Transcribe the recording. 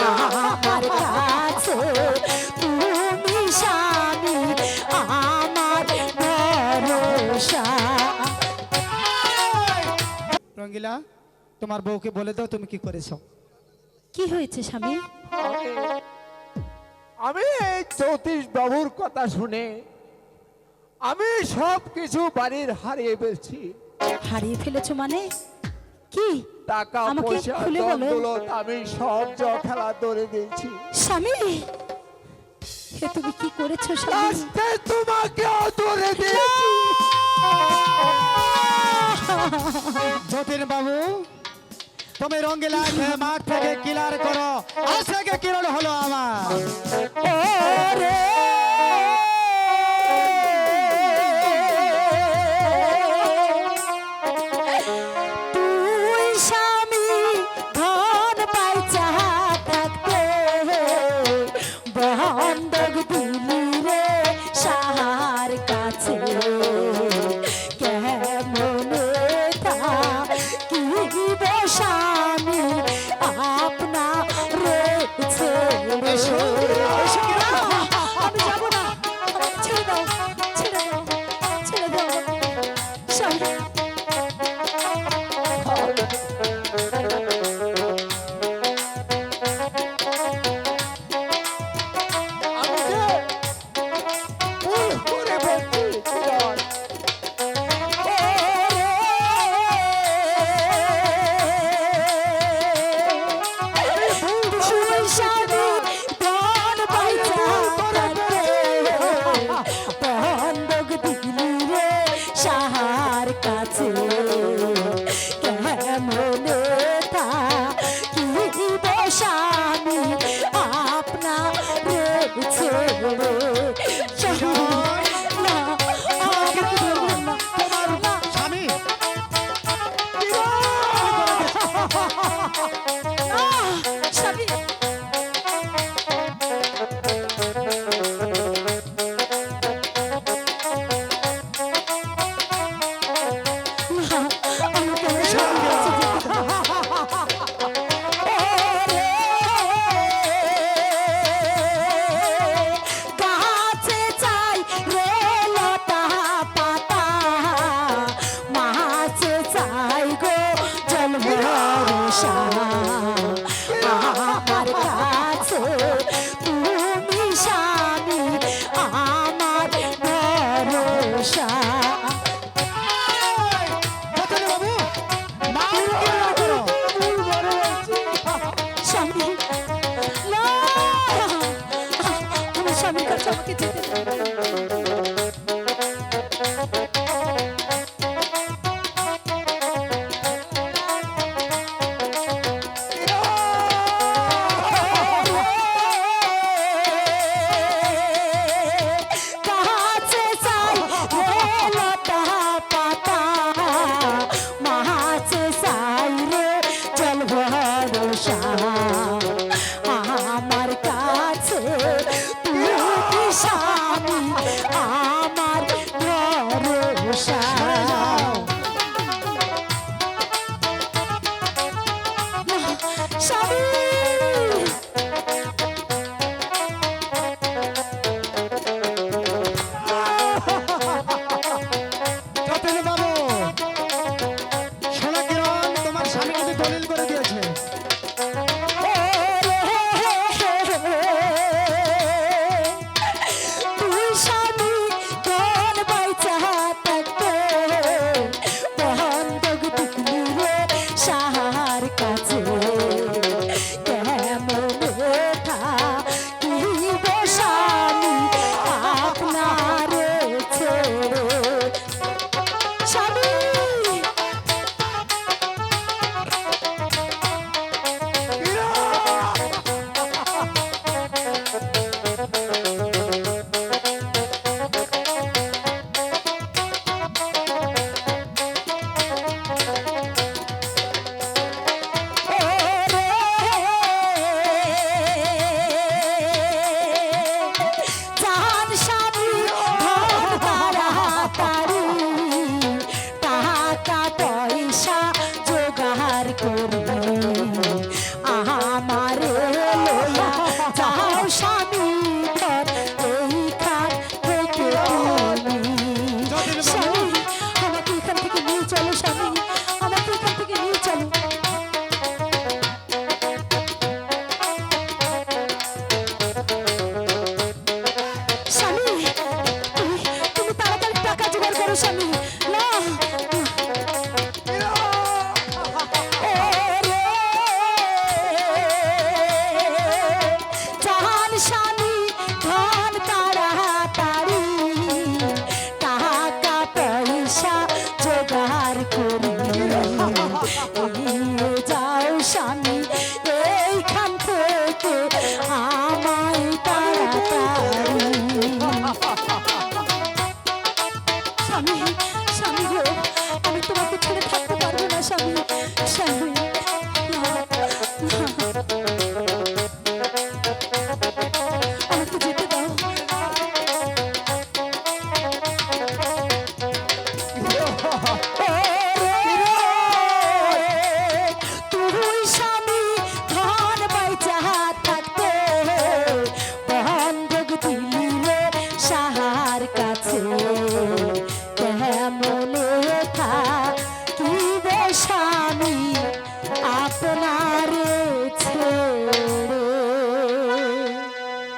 তোমার কাছে তুমি স্বামী আমার ভরসা। রঙ্গিলা তোমার বউকে বলে দাও তুমি কি করেছ। কি হয়েছে স্বামী? আমি এই জ্যোতিষ বাবুর কথা শুনে আমি সব কিছু বাড়ির হারিয়ে ফেলছি। হারিয়ে ফেলেছো মানে? কি? টাকা পয়সা দৌলত আমি সব জ ধরে দিয়েছি। স্বামী হে তুমি কি করেছ স্বামী? তোমাকে ধরে দিয়েছি। যতীন বাবু তুমি রঙ্গিলা মাঠ থেকে কিলার করো। আজ থেকে কিরণ হলো আমার। কাছে।